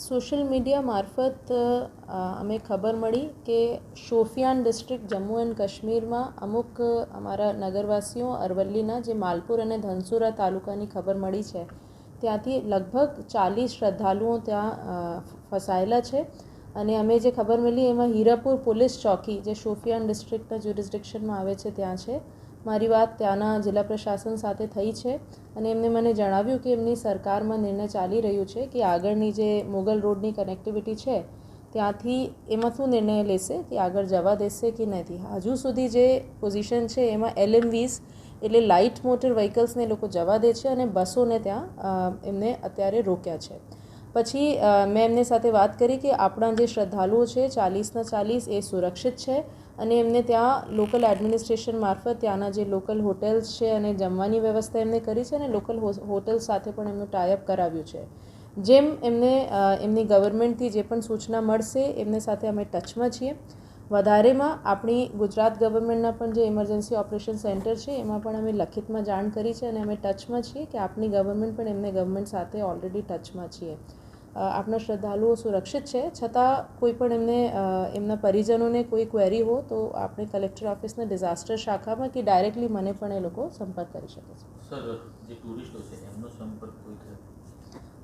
Social media મારફત અમે ખબર મળી કે શોફિયાન ડિસ્ટ્રિક્ટ જમ્મુ એન્ડ કાશ્મીરમાં અમુક અમારા નગરવાસીઓ અરવલ્લીના જે માલપુર અને ધનસુરા તાલુકાની ખબર મળી છે. ત્યાંથી લગભગ ચાલીસ શ્રદ્ધાળુઓ ત્યાં ફસાયેલા છે. અને અમે જે ખબર મળી એમાં હીરાપુર પોલીસ ચોકી, જે શોફિયાન ડિસ્ટ્રિક્ટના જ્યુરિસ્ડિક્શનમાં આવે છે, ત્યાં છે. મારી વાત ત્યાંના જિલ્લા પ્રશાસન સાથે થઈ છે અને એમને મને જણાવ્યું કે એમની સરકારમાં નિર્ણય ચાલી રહ્યું છે કે આગળની જે મુગલ રોડની કનેક્ટિવિટી છે, ત્યાંથી એમાં શું નિર્ણય લેશે, કે આગળ જવા દેશે કે નથી. હજુ સુધી જે પોઝિશન છે એમાં એલએમવીસ એટલે લાઇટ મોટર વ્હીકલ્સને લોકો જવા દે છે અને બસોને ત્યાં એમને અત્યારે રોક્યા છે. પછી મેં એમની સાથે વાત કરી કે આપણા જે શ્રદ્ધાળુઓ છે ચાલીસના ચાલીસ એ સુરક્ષિત છે અને એમને ત્યાં લોકલ એડમિનિસ્ટ્રેશન મારફત ત્યાંના જે લોકલ હોટેલ્સ છે અને જમવાની વ્યવસ્થા એમને કરી છે અને લોકલ હોટલ્સ સાથે પણ એમનું ટાઈઅપ કરાવ્યું છે. જેમ એમને એમની ગવર્મેન્ટથી જે પણ સૂચના મળશે, એમને સાથે અમે ટચમાં છીએ. વધારેમાં આપણી ગુજરાત ગવર્મેન્ટના પણ જે ઇમરજન્સી ઓપરેશન સેન્ટર છે, એમાં પણ અમે લખિતમાં જાણ કરી છે અને અમે ટચમાં છીએ કે આપણી ગવર્મેન્ટ પણ એમને ગવર્મેન્ટ સાથે ઓલરેડી ટચમાં છીએ. આપણા શ્રદ્ધાળુઓ સુરક્ષિત છે. છતાં કોઈ પણ એમને એમના પરિજનોને કોઈ ક્વેરી હો તો આપણે કલેક્ટર ઓફિસના ડિઝાસ્ટર શાખામાં કે ડાયરેક્ટલી મને પણ એ લોકો સંપર્ક કરી શકે છે. સર જે ટુરિસ્ટો છે એમનો સંપર્ક કોઈ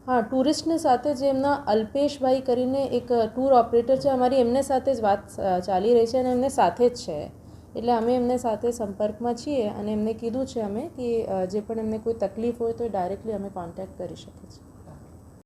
હા ટુરિસ્ટને સાથે જે એમના અલ્પેશભાઈ કરીને એક ટૂર ઓપરેટર છે અમારી એમને સાથે જ વાત ચાલી રહી છે અને એમને સાથે જ છે. એટલે અમે એમને સાથે સંપર્કમાં છીએ અને એમને કીધું છે અમે કે જે પણ એમને કોઈ તકલીફ હોય તો ડાયરેક્ટલી અમે કોન્ટેક્ટ કરી શકીએ છીએ.